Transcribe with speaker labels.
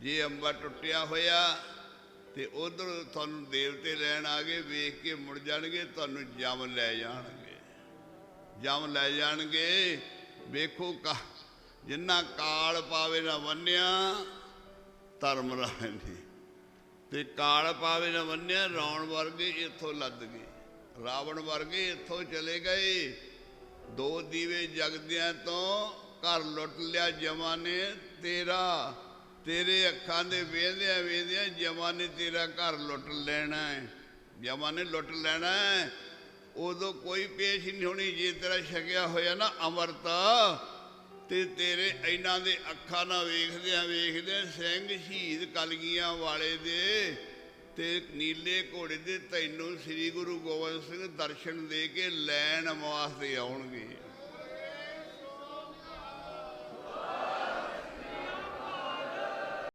Speaker 1: ਜੇ ਅੰਬਰ ਟੁੱਟਿਆ ਹੋਇਆ ਤੇ ਉਧਰ ਤੁਹਾਨੂੰ ਦੇਵਤੇ ਲੈਣ ਆ ਗਏ, ਵੇਖ ਕੇ ਮੁੜ ਜਾਣਗੇ, ਤੁਹਾਨੂੰ ਜਮ ਲੈ ਜਾਣਗੇ। ਜਮ ਲੈ ਜਾਣਗੇ। ਵੇਖੋ ਕਾ, ਜਿੰਨਾ ਕਾਲ ਪਾਵੇ ਨਾ ਵੰਨਿਆ ਧਰਮ ਰਾਣੀ ਤੇ ਕਾਲ ਪਾਵੇ ਨਾ ਵੰਨਿਆ ਰੌਣ ਵਰਗੇ ਇੱਥੋਂ ਲੱਦ ਗਏ। ਰਾਵਣ ਵਰਗੇ ਇੱਥੋਂ ਚਲੇ ਗਏ। ਦੋ ਦੀਵੇ ਜਗਦਿਆਂ ਤੋਂ ਘਰ ਲੁੱਟ ਲਿਆ ਜਮਾਂ ਨੇ ਤੇਰਾ। ਤੇਰੇ ਅੱਖਾਂ ਦੇ ਵੇਂਦਿਆਂ ਵੇਂਦਿਆਂ ਜਮਾਂ ਨੇ ਤੇਰਾ ਘਰ ਲੁੱਟ ਲੈਣਾ ਹੈ। ਜਮਾਂ ਨੇ ਲੁੱਟ ਲੈਣਾ ਹੈ। ਉਦੋਂ ਕੋਈ ਪੇਸ਼ ਨਹੀਂ ਹੋਣੀ, ਜੇ ਤੇਰਾ ਛਕਿਆ ਹੋਇਆ ਨਾ ਅਮਰਤਾ, ਤੇ ਤੇਰੇ ਇਹਨਾਂ ਦੇ ਅੱਖਾਂ ਨਾਲ ਵੇਖਦਿਆਂ ਵੇਖਦਿਆਂ ਸਿੰਘ ਸ਼ਹੀਦ ਕਲਗੀਆਂ ਵਾਲੇ ਦੇ ਤੇ ਨੀਲੇ ਘੋੜੇ ਦੇ ਤੈਨੂੰ ਸ੍ਰੀ ਗੁਰੂ ਗੋਬਿੰਦ ਸਿੰਘ ਦਰਸ਼ਨ ਦੇ ਕੇ ਲੈਣ ਵਾਸਤੇ ਆਉਣਗੇ।